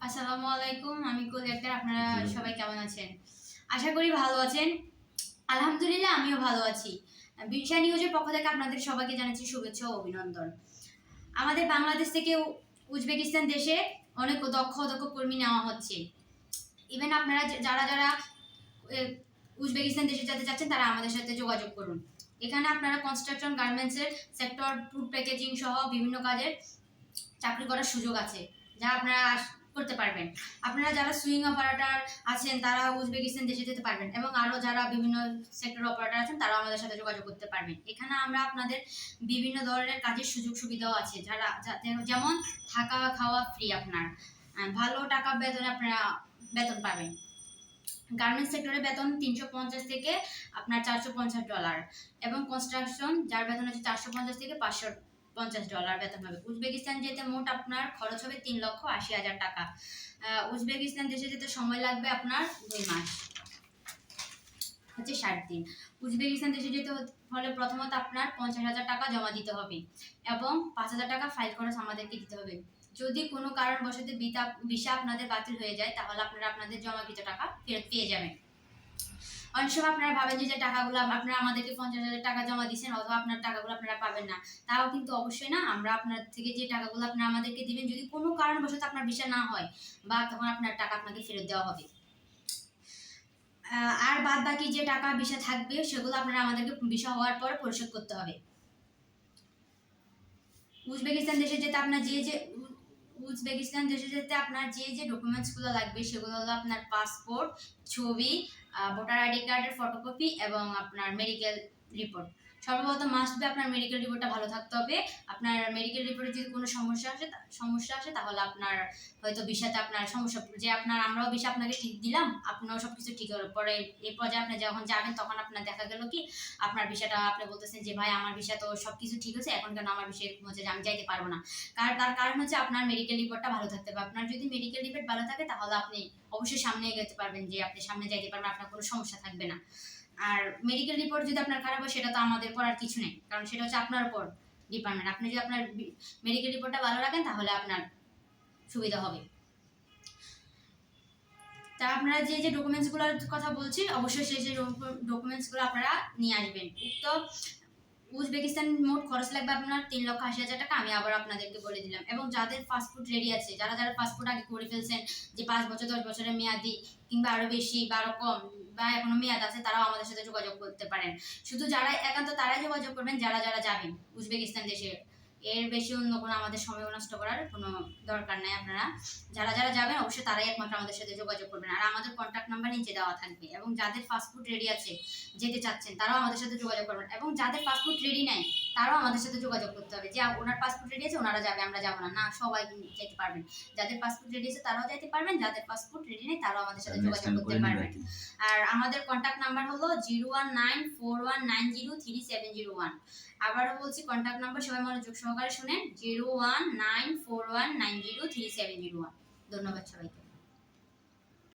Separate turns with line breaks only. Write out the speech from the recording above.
আসসালামু আলাইকুম আমি কলি আক্তার আপনারা সবাই কেমন আছেন? আশা করি ভালো আছেন। আলহামদুলিল্লাহ আমিও ভালো আছি। বিরসা নিউজের পক্ষ থেকে আপনাদের সবাইকে জানাচ্ছি শুভেচ্ছা ও অভিনন্দন। আমাদের বাংলাদেশ থেকে উজবেকিস্তান দেশে অনেক দক্ষ দক্ষ কর্মী নেওয়া হচ্ছে। ইভেন আপনারা যারা যারা উজবেকিস্তান দেশে যেতে চাচ্ছেন তারা আমাদের সাথে যোগাযোগ করুন। এখানে আপনারা কনস্ট্রাকশন গার্মেন্টসের সেক্টর ফুড প্যাকেজিং সহ বিভিন্ন কাজের চাকরি করার সুযোগ আছে। যা আপনারা আস- করতে পারবেন। আপনারা যারা সুইং অপারেটার আছেন, তারা উজবেকিস্তান দেশে যেতে পারবেন এবং আরও যারা বিভিন্ন সেক্টর অপারেটার আছেন, তারাও আমাদের সাথে যোগাযোগ করতে পারবেন। এখানে আমরা আপনাদের বিভিন্ন ধরনের কাজের সুযোগ সুবিধাও আছে। যারা যাতে- যেমন থাকা, খাওয়া ফ্রি আপনার। ভালো টাকা বেতনে আপনারা বেতন পাবেন। গার্মেন্টস সেক্টরে বেতন তিনশো পঞ্চাশ থেকে আপনার চারশো পঞ্চাশ ডলার এবং কনস্ট্রাকশন যার বেতন হচ্ছে চারশো পঞ্চাশ থেকে পাঁচশো পঞ্চাশ ডলার বেতন হবে উজবেকিস্তান যেতে মোট আপনার খরচ হবে তিন লক্ষ আশি হাজার টাকা। উজবেকিস্তান দেশে যেতে সময় লাগবে আপনার দুই মাস। হচ্ছে ষাট দিন। উজবেকিস্তান দেশে যেতে হলে প্রথমত আপনার পঞ্চাশ হাজার টাকা জমা দিতে হবে এবং পাঁচ হাজার টাকা ফাইল খরচ আমাদেরকে দিতে হবে। যদি কোনো কারণবশত বিতা ভিসা আপনাদের বাতিল হয়ে যায়, তাহলে আপনারা আপনাদের জমাকৃত টাকা ফেরত পেয়ে যাবেন। অনেক সময় আপনারা ভাবেন যে টাকাগুলো আপনারা আমাদেরকে পঞ্চাশ হাজার টাকা জমা দিচ্ছেন অথবা আপনার টাকাগুলো আপনারা পাবেন না। তাও কিন্তু অবশ্যই না, আমরা আপনার থেকে যে টাকাগুলো আপনারা আমাদেরকে দিবেন, যদি কোনো কারণবশত আপনার ভিসা না হয়, বা তখন আপনার টাকা আপনাকে ফেরত দেওয়া হবে। আর বাদ বাকি যে টাকা ভিসা থাকবে, সেগুলো আপনারা আমাদেরকে ভিসা হওয়ার পর পরিশোধ করতে হবে। উজবেকিস্তান দেশে যেতে আপনার যে যে উজবেকিস্তান দেশে যেতে আপনার যে যে ডকুমেন্টসগুলো লাগবে সেগুলো হলো আপনার পাসপোর্ট ছবি ভোটার আইডি কার্ডের ফটোকপি এবং আপনার মেডিকেল রিপোর্ট সর্বপ্রথম মাস্ট বি আপনার মেডিকেল রিপোর্টটা ভালো থাকতে হবে। আপনার মেডিকেল রিপোর্টে যদি কোনো সমস্যা আসে সমস্যা আসে, তাহলে আপনার হয়তো বিষাতে আপনার সমস্যা যে আপনার আমরাও বিষয় আপনাকে ঠিক দিলাম আপনারও সব কিছু ঠিক হলো। পরে এই পর্যায়ে আপনি যখন যাবেন, তখন আপনার দেখা গেল কি, আপনার বিষয়টা আপনি বলতেছেন যে, ভাই, আমার বিষয় তো সব কিছু ঠিক আছে এখন কেন আমার বিষয় হচ্ছে যে, আমি যাইতে পারব না? কারণ তার কারণ হচ্ছে আপনার মেডিকেল রিপোর্টটা ভালো থাকতে হবে। আপনার যদি মেডিকেল রিপোর্ট ভালো থাকে, তাহলে আপনি অবশ্যই সামনে এগোতে পারবেন যে, আপনি সামনে যাইতে পারবেন, আপনার কোনো সমস্যা থাকবে না। আর মেডিকেল রিপোর্ট যদি আপনার খারাপ হয়, সেটা তো আমাদের করার কিছু নেই। কারণ সেটা হচ্ছে আপনার উপর ডিপার্টমেন্ট আপনি যদি আপনার মেডিকেল রিপোর্টটা ভালো রাখেন, তাহলে আপনার সুবিধা হবে। তা আপনারা যে যে ডকুমেন্টসগুলোর কথা বলছি, অবশ্যই সেই যে ডকুমেন্টসগুলো আপনারা নিয়ে আসবেন। উক্ত উজবেকিস্তান মোট খরচ লাগবে আপনার তিন লক্ষ আশি হাজার টাকা। আমি আবার আপনাদেরকে বলে দিলাম। এবং যাদের পাসপোর্ট রেডি আছে, যারা যারা পাসপোর্ট আগে করে ফেলছেন, যে পাঁচ বছর, দশ বছরের মেয়াদি, কিংবা আরও বেশি বা আরও কম বা এখনও মেয়াদ আছে, তারাও আমাদের সাথে যোগাযোগ করতে পারেন। শুধু যারা একান্ত তারাই যোগাযোগ করবেন, যারা যারা যাবেন। উজবেকিস্তান দেশে এর বেশি অন্য কোনো আমাদের সময় নষ্ট করার কোনো দরকার নাই আপনারা। যারা যারা যাবেন, অবশ্যই তারাই একমাত্র আমাদের সাথে যোগাযোগ করবেন। আর আমাদের কন্ট্যাক্ট নাম্বার নিচে দেওয়া থাকবে। এবং যাদের পাসপোর্ট রেডি আছে, যেতে চাচ্ছেন, তারাও আমাদের সাথে যোগাযোগ করবেন। এবং যাদের পাসপোর্ট রেডি নাই তারাও আমাদের সাথে যোগাযোগ করতে হবে যে ওনার পাসপোর্ট রেডি আছে ওনারা যাবে আমরা যাব না। না সবাই যেতে পারবেন। যাদের পাসপোর্ট রেডি আছে তারাও যেতে পারবেন। যাদের পাসপোর্ট রেডি নেই তারাও আমাদের সাথে যোগাযোগ করতে পারবেন। আর আমাদের কন্ট্যাক্ট নাম্বার হলো zero one nine four one nine zero three seven zero one আবারও বলছি কন্ট্যাক্ট নাম্বার সবাই মনোযোগ সহকারে শুনেন zero one nine four one nine zero three seven zero one ধন্যবাদ সবাইকে।